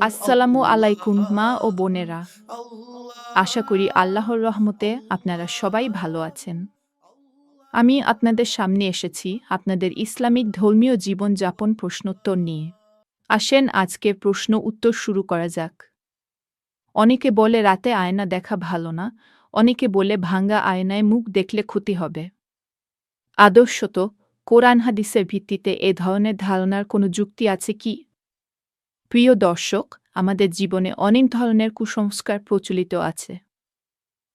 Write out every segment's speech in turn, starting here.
আসসালামু আলাইকুম মা ও বোনেরা। আশা করি আল্লাহর রহমতে আপনারা সবাই ভালো আছেন। আমি আপনাদের সামনে এসেছি আপনাদের ইসলামিক ধর্মীয় জীবনযাপন প্রশ্নোত্তর নিয়ে। আসেন আজকে প্রশ্ন উত্তর শুরু করা যাক। অনেকে বলে রাতে আয়না দেখা ভালো না অনেকে বলে ভাঙ্গা আয়নায় মুখ দেখলে ক্ষতি হবে। আদর্শত কোরআন হাদিসের ভিত্তিতে এ ধরনের ধারণার কোনো যুক্তি আছে কি? প্রিয় দর্শক, আমাদের জীবনে অনেক ধরনের কুসংস্কার প্রচলিত আছে।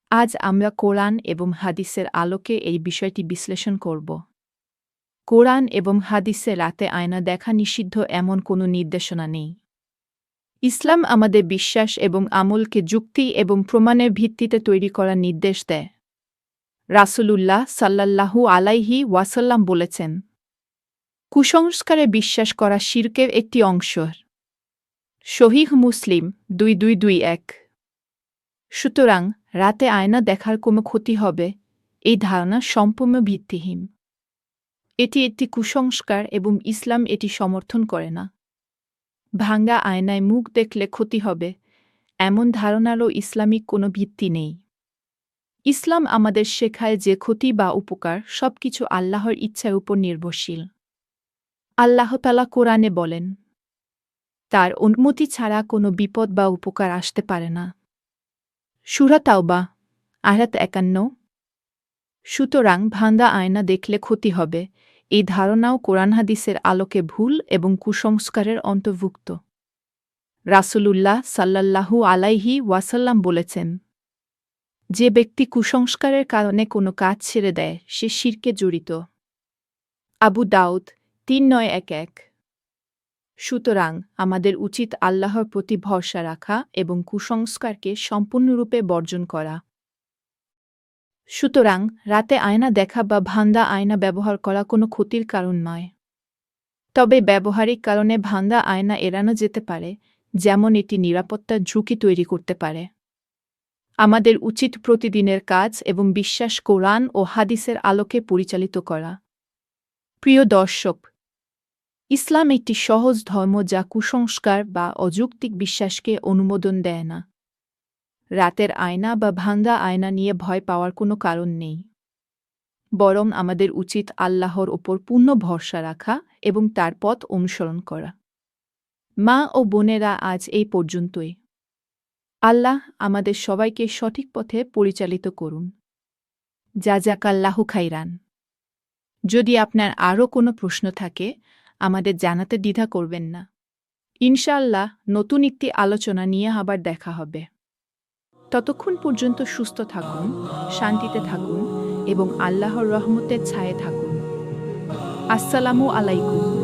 আজ আমরা কোরআন এবং হাদিসের আলোকে এই বিষয়টি বিশ্লেষণ করব। কোরআন এবং হাদিসে রাতে আয়না দেখা নিষিদ্ধ এমন কোনো নির্দেশনা নেই। ইসলাম আমাদের বিশ্বাস এবং আমলকে যুক্তি এবং প্রমাণের ভিত্তিতে তৈরি করার নির্দেশ দেয়। রাসূলুল্লাহ সাল্লাল্লাহু আলাইহি ওয়াসাল্লাম বলেছেন, কুসংস্কারে বিশ্বাস করা শিরকের একটি অংশ। শহীহ মুসলিম দুই দুই দুই এক। সুতরাং রাতে আয়না দেখার কোনো ক্ষতি হবে, এই ধারণা সম্পূর্ণ ভিত্তিহীন। এটি একটি কুসংস্কার এবং ইসলাম এটি সমর্থন করে না। ভাঙ্গা আয়নায় মুখ দেখলে ক্ষতি হবে, এমন ধারণারও ইসলামিক কোনো ভিত্তি নেই। ইসলাম আমাদের শেখায় যে ক্ষতি বা উপকার সবকিছু আল্লাহর ইচ্ছার উপর নির্ভরশীল। আল্লাহ তালা কোরআনে বলেন, তার অনুমতি ছাড়া কোনো বিপদ বা উপকার আসতে পারে না। সুরা তাওবা, আয়াত একান্ন। সুতরাং ভান্দা আয়না দেখলে ক্ষতি হবে, এই ধারণাও কোরআন হাদিসের আলোকে ভুল এবং কুসংস্কারের অন্তর্ভুক্ত। রাসূলুল্লাহ সাল্লাল্লাহু আলাইহি ওয়াসাল্লাম বলেছেন যে ব্যক্তি কুসংস্কারের কারণে কোনো কাজ ছেড়ে দেয়, সে শিরকে জড়িত। আবু দাউদ তিন নয় এক এক। সুতরাং আমাদের উচিত আল্লাহর প্রতি ভরসা রাখা এবং কুসংস্কারকে সম্পূর্ণরূপে বর্জন করা। সুতরাং রাতে আয়না দেখা বা ভান্দা আয়না ব্যবহার করা কোনো ক্ষতির কারণ নয়। তবে ব্যবহারিক কারণে ভান্দা আয়না এড়ানো যেতে পারে, যেমন এটি নিরাপত্তার ঝুঁকি তৈরি করতে পারে। আমাদের উচিত প্রতিদিনের কাজ এবং বিশ্বাস কোরআন ও হাদিসের আলোকে পরিচালিত করা। প্রিয় দর্শক, ইসলাম একটি সহজ ধর্ম যা কুসংস্কার বা অযৌক্তিক বিশ্বাসকে অনুমোদন দেয় না। রাতের আয়না বা ভাঙ্গা আয়না নিয়ে ভয় পাওয়ার কোনো কারণ নেই। বরং আমাদের উচিত আল্লাহর ওপর পূর্ণ ভরসা রাখা এবং তার পথ অনুসরণ করা। মা ও বোনেরা আজ এই পর্যন্তই। আল্লাহ আমাদের সবাইকে সঠিক পথে পরিচালিত করুন। যা যাক আল্লাহু খাইরান যদি আপনার আরও কোনো প্রশ্ন থাকে, আমাদের জানাতে দ্বিধা করবেন না। ইনশাআল্লাহ নতুন একটি আলোচনা নিয়ে আবার দেখা হবে। ততক্ষণ পর্যন্ত সুস্থ থাকুন, শান্তিতে থাকুন এবং আল্লাহর রহমতের ছায়ে থাকুন। আসসালামু আলাইকুম।